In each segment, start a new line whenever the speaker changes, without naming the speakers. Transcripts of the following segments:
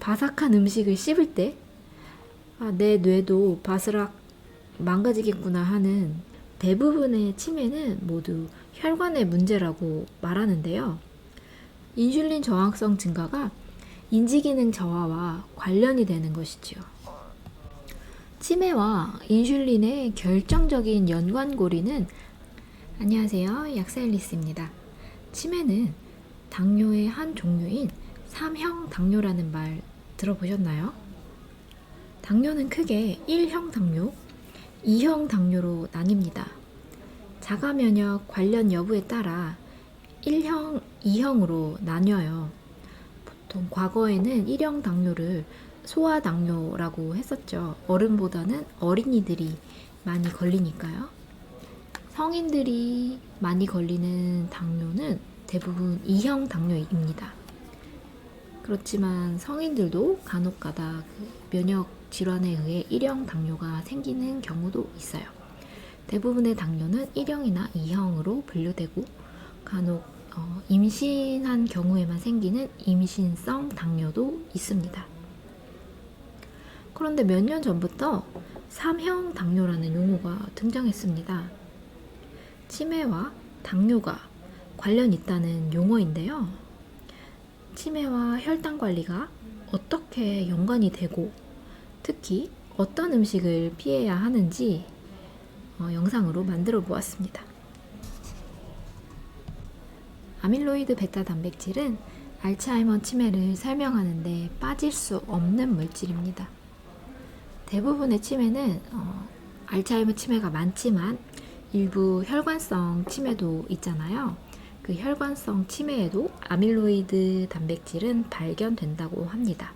바삭한 음식을 씹을 때, 아, 내 뇌도 바스락 망가지겠구나 하는 대부분의 치매는 모두 혈관의 문제라고 말하는데요. 인슐린 저항성 증가가 인지기능 저하와 관련이 되는 것이지요. 치매와 인슐린의 결정적인 연관고리는 안녕하세요. 약사일리스입니다. 치매는 당뇨의 한 종류인 삼형 당뇨라는 말 들어보셨나요? 당뇨는 크게 1형 당뇨, 2형 당뇨로 나뉩니다. 자가 면역 관련 여부에 따라 1형, 2형으로 나뉘어요. 보통 과거에는 1형 당뇨를 소아 당뇨라고 했었죠. 어른보다는 어린이들이 많이 걸리니까요. 성인들이 많이 걸리는 당뇨는 대부분 2형 당뇨입니다. 그렇지만 성인들도 간혹가다 그 면역 질환에 의해 1형 당뇨가 생기는 경우도 있어요. 대부분의 당뇨는 1형이나 2형으로 분류되고 간혹 어, 임신한 경우에만 생기는 임신성 당뇨도 있습니다. 그런데 몇 년 전부터 3형 당뇨라는 용어가 등장했습니다. 치매와 당뇨가 관련 있다는 용어인데요. 치매와 혈당 관리가 어떻게 연관이 되고 특히 어떤 음식을 피해야 하는지 어, 영상으로 만들어 보았습니다. 아밀로이드 베타 단백질은 알츠하이머 치매를 설명하는데 빠질 수 없는 물질입니다. 대부분의 치매는 어, 알츠하이머 치매가 많지만 일부 혈관성 치매도 있잖아요. 그 혈관성 치매에도 아밀로이드 단백질은 발견된다고 합니다.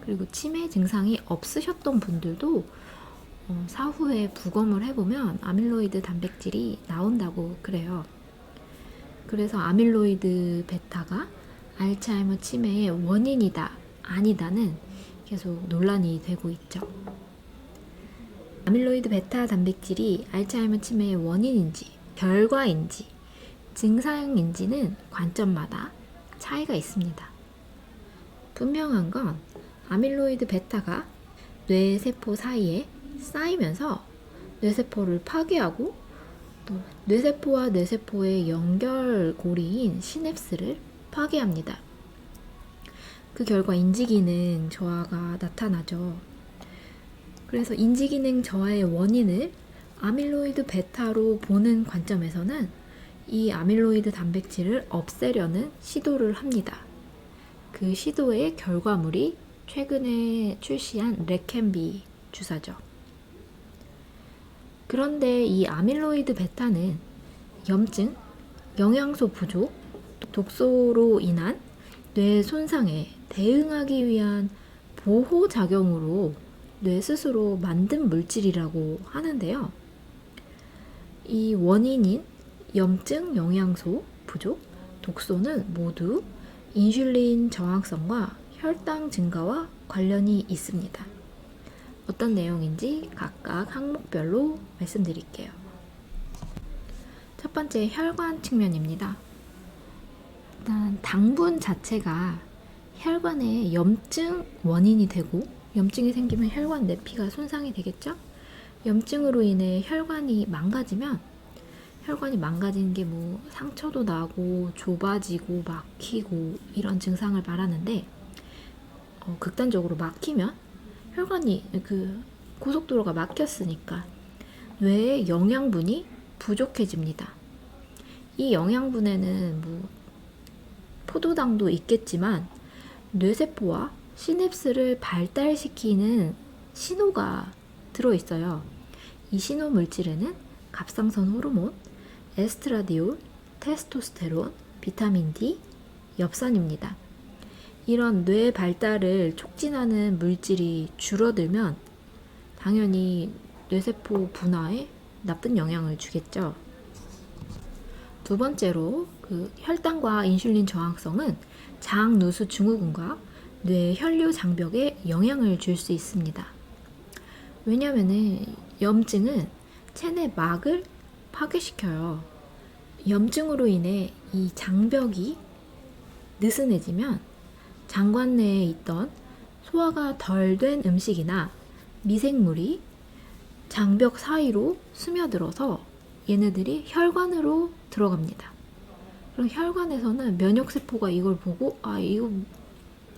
그리고 치매 증상이 없으셨던 분들도 어, 사후에 부검을 해보면 아밀로이드 단백질이 나온다고 그래요. 그래서 아밀로이드 베타가 알츠하이머 치매의 원인이다, 아니다는 계속 논란이 되고 있죠. 아밀로이드 베타 단백질이 알츠하이머 치매의 원인인지, 결과인지, 증상인지는 관점마다 차이가 있습니다. 분명한 건 아밀로이드 베타가 뇌세포 사이에 쌓이면서 뇌세포를 파괴하고 또 뇌세포와 뇌세포의 연결고리인 시냅스를 파괴합니다. 그 결과 인지기능 저하가 나타나죠. 그래서 인지기능 저하의 원인을 아밀로이드 베타로 보는 관점에서는 이 아밀로이드 단백질을 없애려는 시도를 합니다. 그 시도의 결과물이 최근에 출시한 레캔비 주사죠. 그런데 이 아밀로이드 베타는 염증, 영양소 부족, 독소로 인한 뇌 손상에 대응하기 위한 보호 작용으로 뇌 스스로 만든 물질이라고 하는데요. 이 원인인 염증, 영양소 부족, 독소는 모두 인슐린 저항성과 혈당 증가와 관련이 있습니다. 어떤 내용인지 각각 항목별로 말씀드릴게요. 첫 번째 혈관 측면입니다. 일단 당분 자체가 혈관의 염증 원인이 되고 염증이 생기면 혈관 내피가 손상이 되겠죠? 염증으로 인해 혈관이 망가지면 혈관이 망가지는 게 뭐 상처도 나고 좁아지고 막히고 이런 증상을 말하는데 어, 극단적으로 막히면 혈관이 그 고속도로가 막혔으니까 뇌의 영양분이 부족해집니다. 이 영양분에는 뭐 포도당도 있겠지만 뇌세포와 시냅스를 발달시키는 신호가 들어 있어요. 이 신호 물질에는 갑상선 호르몬, 에스트라디올, 테스토스테론, 비타민 D, 엽산입니다. 이런 뇌 발달을 촉진하는 물질이 줄어들면 당연히 뇌세포 분화에 나쁜 영향을 주겠죠. 두 번째로 그 혈당과 인슐린 저항성은 장 누수 증후군과 뇌 혈류 장벽에 영향을 줄 수 있습니다. 왜냐면은 염증은 체내 막을 파괴시켜요. 염증으로 인해 이 장벽이 느슨해지면 장관 내에 있던 소화가 덜 된 음식이나 미생물이 장벽 사이로 스며들어서 얘네들이 혈관으로 들어갑니다. 그럼 혈관에서는 면역세포가 이걸 보고 아 이거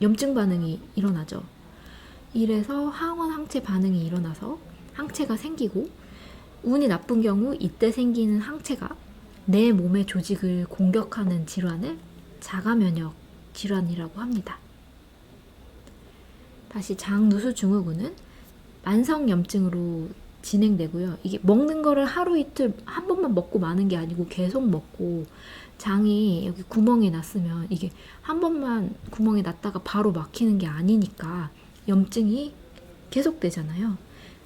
염증 반응이 일어나죠. 이래서 항원 항체 반응이 일어나서 항체가 생기고 운이 나쁜 경우 이때 생기는 항체가 내 몸의 조직을 공격하는 질환을 자가 면역 질환이라고 합니다. 다시 장누수 증후군은 만성 염증으로 진행되고요. 이게 먹는 거를 하루 이틀 한 번만 먹고 마는 게 아니고 계속 먹고 장이 여기 구멍이 났으면 이게 한 번만 구멍이 났다가 바로 막히는 게 아니니까 염증이 계속되잖아요.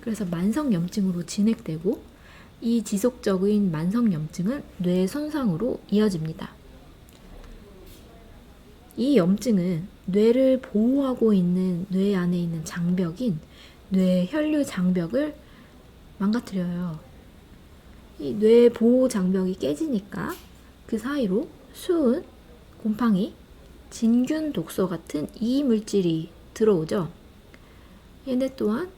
그래서 만성 염증으로 진행되고 이 지속적인 만성 염증은 뇌 손상으로 이어집니다. 이 염증은 뇌를 보호하고 있는 뇌 안에 있는 장벽인 뇌 혈류 장벽을 망가뜨려요. 이 뇌 보호 장벽이 깨지니까 그 사이로 수은, 곰팡이, 진균 독소 같은 이의 물질이 들어오죠. 얘네 또한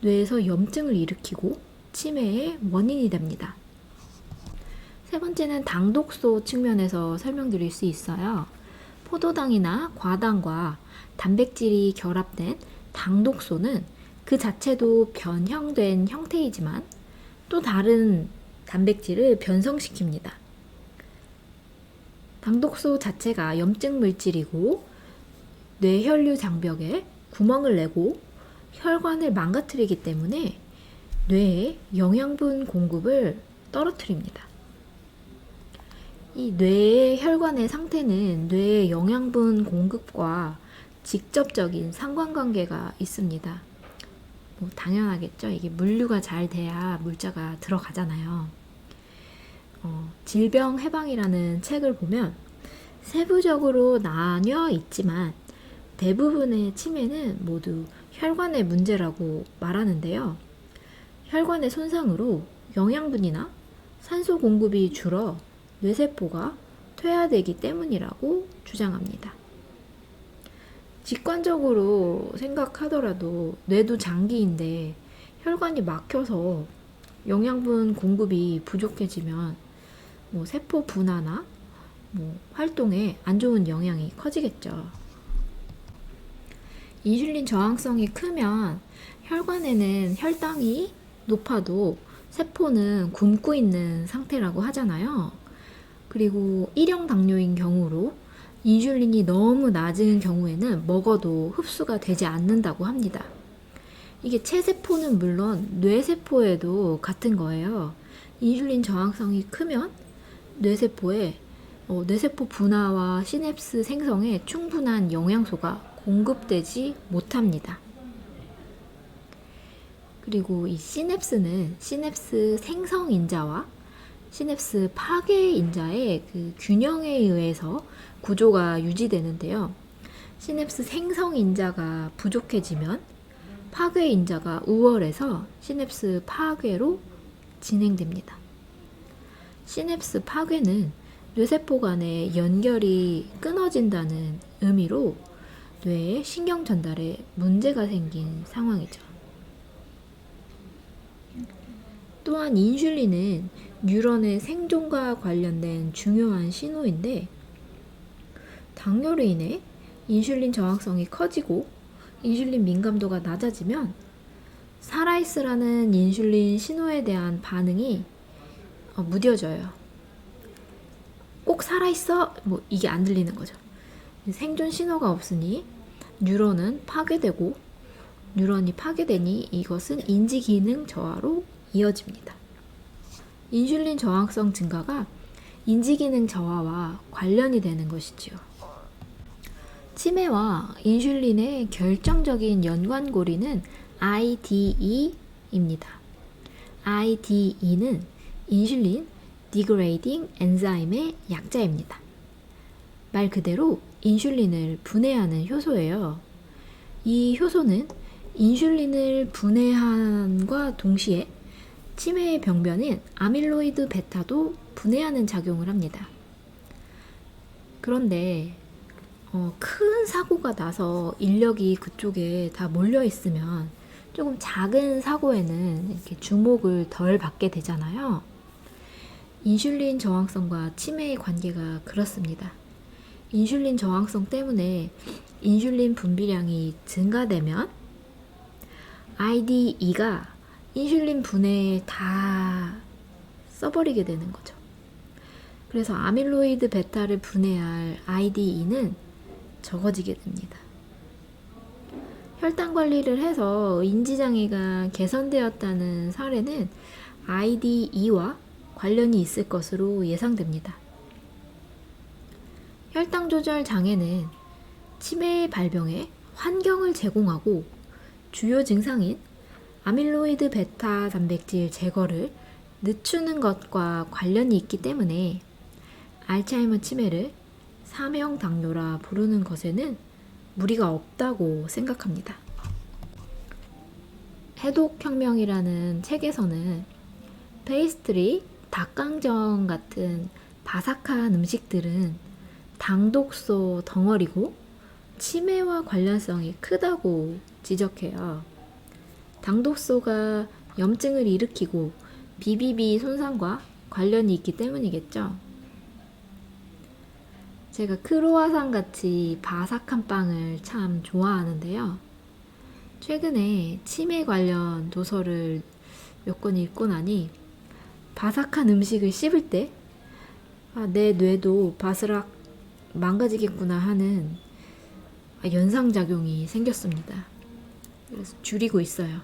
뇌에서 염증을 일으키고 치매의 원인이 됩니다. 세 번째는 당독소 측면에서 설명드릴 수 있어요. 포도당이나 과당과 단백질이 결합된 당독소는 그 자체도 변형된 형태이지만 또 다른 단백질을 변성시킵니다. 당독소 자체가 염증 물질이고 뇌혈류 장벽에 구멍을 내고 혈관을 망가뜨리기 때문에 뇌에 영양분 공급을 떨어뜨립니다. 이 뇌의 혈관의 상태는 뇌의 영양분 공급과 직접적인 상관관계가 있습니다. 뭐 당연하겠죠. 이게 물류가 잘 돼야 물자가 들어가잖아요. 어, 질병 해방이라는 책을 보면 세부적으로 나뉘어 있지만 대부분의 치매는 모두 혈관의 문제라고 말하는데요. 혈관의 손상으로 영양분이나 산소 공급이 줄어 뇌세포가 퇴화되기 때문이라고 주장합니다. 직관적으로 생각하더라도 뇌도 장기인데 혈관이 막혀서 영양분 공급이 부족해지면 뭐 세포 분화나 뭐 활동에 안 좋은 영향이 커지겠죠. 인슐린 저항성이 크면 혈관에는 혈당이 높아도 세포는 굶고 있는 상태라고 하잖아요. 그리고 일형 당뇨인 경우로 인슐린이 너무 낮은 경우에는 먹어도 흡수가 되지 않는다고 합니다. 이게 체세포는 물론 뇌세포에도 같은 거예요. 인슐린 저항성이 크면 뇌세포에 어, 뇌세포 분화와 시냅스 생성에 충분한 영양소가 공급되지 못합니다. 그리고 이 시냅스는 시냅스 생성 인자와 시냅스 파괴 인자의 그 균형에 의해서 구조가 유지되는데요. 시냅스 생성 인자가 부족해지면 파괴 인자가 우월해서 시냅스 파괴로 진행됩니다. 시냅스 파괴는 뇌세포 간의 연결이 끊어진다는 의미로 뇌의 신경 전달에 문제가 생긴 상황이죠. 또한 인슐린은 뉴런의 생존과 관련된 중요한 신호인데 당뇨로 인해 인슐린 저항성이 커지고 인슐린 민감도가 낮아지면 살아있으라는 인슐린 신호에 대한 반응이 어, 무뎌져요. 꼭 살아있어? 뭐 이게 안 들리는 거죠. 생존 신호가 없으니 뉴런은 파괴되고 뉴런이 파괴되니 이것은 인지 기능 저하로 이어집니다. 인슐린 저항성 증가가 인지 기능 저하와 관련이 되는 것이지요. 치매와 인슐린의 결정적인 연관고리는 IDE입니다. IDE는 인슐린 디그레이딩 엔자임의 약자입니다. 말 그대로 인슐린을 분해하는 효소예요. 이 효소는 인슐린을 분해함과 동시에 치매의 병변인 아밀로이드 베타도 분해하는 작용을 합니다. 그런데 어, 큰 사고가 나서 인력이 그쪽에 다 몰려 있으면 조금 작은 사고에는 이렇게 주목을 덜 받게 되잖아요. 인슐린 저항성과 치매의 관계가 그렇습니다. 인슐린 저항성 때문에 인슐린 분비량이 증가되면 IDE가 인슐린 분해에 다 써버리게 되는 거죠. 그래서 아밀로이드 베타를 분해할 IDE는 적어지게 됩니다. 혈당 관리를 해서 인지장애가 개선되었다는 사례는 IDE와 관련이 있을 것으로 예상됩니다. 혈당 조절 장애는 치매의 발병에 환경을 제공하고 주요 증상인 아밀로이드 베타 단백질 제거를 늦추는 것과 관련이 있기 때문에 알츠하이머 치매를 사명 당뇨라 부르는 것에는 무리가 없다고 생각합니다. 해독혁명이라는 책에서는 페이스트리, 닭강정 같은 바삭한 음식들은 당독소 덩어리고 치매와 관련성이 크다고 지적해요. 당독소가 염증을 일으키고 BBB 손상과 관련이 있기 때문이겠죠. 제가 크로아상 같이 바삭한 빵을 참 좋아하는데요. 최근에 치매 관련 도서를 몇 권 읽고 나니 바삭한 음식을 씹을 때, 아, 내 뇌도 바스락 망가지겠구나 하는 아, 연상작용이 생겼습니다. 그래서 줄이고 있어요.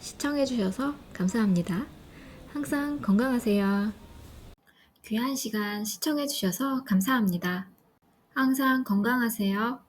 시청해주셔서 감사합니다. 항상 건강하세요. 귀한 시간 시청해주셔서 감사합니다. 항상 건강하세요.